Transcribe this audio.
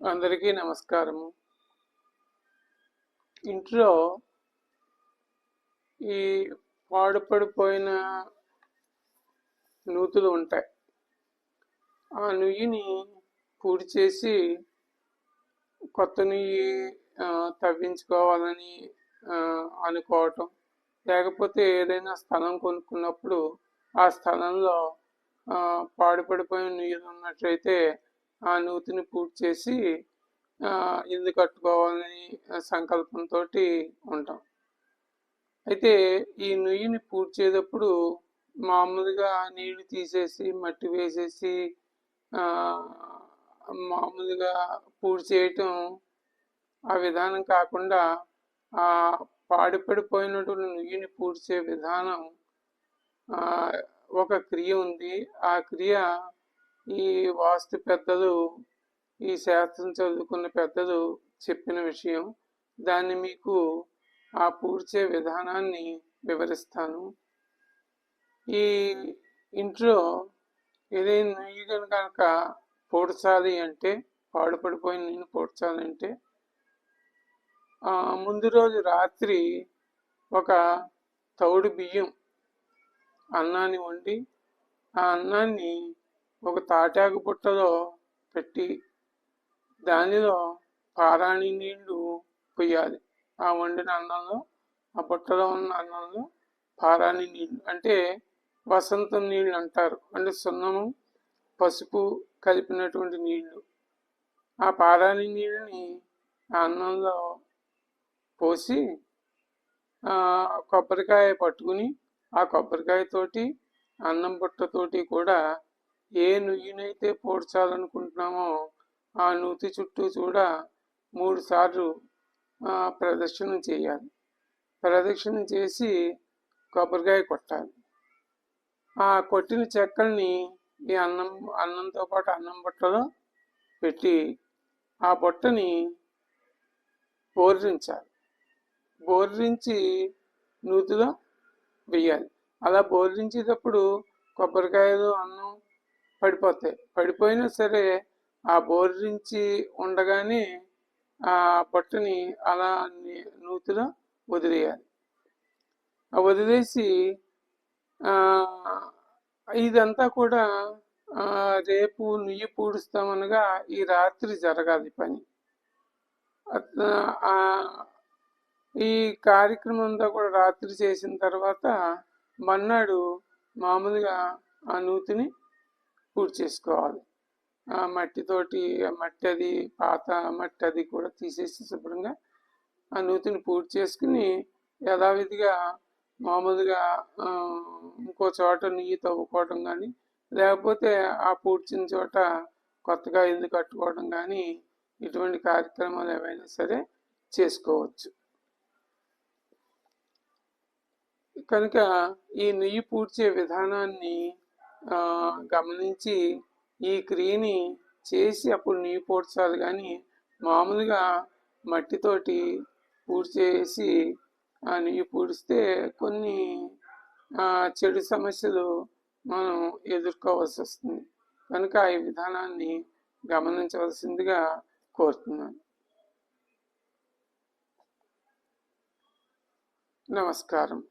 అందరికీ నమస్కారము. ఇంట్లో ఈ పాడుపడిపోయిన నూతులు ఉంటాయి. ఆ నుయ్యిని పూడి చేసి కొత్త నుయ్యి తవ్వించుకోవాలని అనుకోవటం. లేకపోతే ఏదైనా స్థలం కొనుక్కున్నప్పుడు ఆ స్థలంలో పాడుపడిపోయిన నుయ్యలు ఉన్నట్లయితే ఆ నూతిని పూర్తి చేసి ఇల్లు కట్టుకోవాలని సంకల్పంతో ఉంటాం. అయితే ఈ నుయ్యిని పూర్తి చేసేటప్పుడు మామూలుగా నీళ్ళు తీసేసి మట్టి వేసేసి మామూలుగా పూర్తి చేయటం ఆ విధానం కాకుండా ఆ పాడిపడిపోయినటువంటి నుయ్యిని పూడ్చే విధానం ఒక క్రియ ఉంది. ఆ క్రియ ఈ వాస్తు పెద్దలు ఈ శాస్త్రం చదువుకున్న పెద్దలు చెప్పిన విషయం. దాన్ని మీకు ఆ పూడ్చే విధానాన్ని వివరిస్తాను. ఈ ఇంట్లో ఏదైనా నెయ్యి కనుక పూడ్చాలి అంటే పాడుపడిపోయిన నేను పూడ్చాలంటే ముందు రోజు రాత్రి ఒక తౌడు బియ్యం అన్నాన్ని వండి ఆ అన్నాన్ని ఒక తాటాకు పుట్టలో పెట్టి దానిలో పారాణి నీళ్ళు పొయ్యాలి ఆ వండిన అన్నంలో ఆ బుట్టలో ఉన్న అన్నంలో పారాణి నీళ్ళు అంటే వసంతం నీళ్ళు అంటారు. అంటే సున్నము పసుపు కలిపినటువంటి నీళ్ళు. ఆ పారాణి నీళ్ళని ఆ అన్నంలో పోసి కొబ్బరికాయ పట్టుకుని ఆ కొబ్బరికాయతోటి అన్నం బుట్టతోటి కూడా ఏ నుయ్యినైతే పోడ్చాలనుకుంటున్నామో ఆ నూతి చుట్టూ కూడా మూడు సార్లు ప్రదక్షిణం చేయాలి. ప్రదక్షిణం చేసి కొబ్బరికాయ కొట్టాలి. ఆ కొట్టిన చెక్కల్ని ఈ అన్నం అన్నంతో పాటు అన్నం బుట్టలో పెట్టి ఆ బుట్టని బోర్రించాలి. బోర్రించి నూతిలో వేయాలి అలా బోర్రించేటప్పుడు కొబ్బరికాయలు అన్నం పడిపోతాయి. పడిపోయినా సరే ఆ బోర్రించి ఉండగానే ఆ బట్టని అలా నూతిలో వదిలేయాలి. ఆ వదిలేసి ఇదంతా కూడా రేపు నుయ్యి పూడుస్తామనగా ఈ రాత్రి జరగాలి పని. ఈ కార్యక్రమం అంతా కూడా రాత్రి చేసిన తర్వాత మన్నాడు మామూలుగా ఆ నూతిని పూర్తి చేసుకోవాలి. ఆ మట్టితోటి మట్టి అది పాత మట్టి అది కూడా తీసేసి శుభ్రంగా ఆ నూతిని పూర్తి చేసుకుని యథావిధిగా మామూలుగా ఇంకో చోట నెయ్యి తవ్వుకోవడం కానీ లేకపోతే ఆ పూడ్చిన చోట కొత్తగా ఇల్లు కట్టుకోవడం కానీ ఇటువంటి కార్యక్రమాలు ఏవైనా సరే చేసుకోవచ్చు. కనుక ఈ నెయ్యి పూడ్చే విధానాన్ని గమనించి ఈ క్రియని చేసి అప్పుడు నీవు పూడ్చాలి. కానీ మామూలుగా మట్టితోటి పూడ్చేసి ఆ పూడిస్తే కొన్ని చెడు సమస్యలు మనం ఎదుర్కోవాల్సి వస్తుంది. కనుక ఈ విధానాన్ని గమనించవలసిందిగా కోరుతున్నాను. నమస్కారం.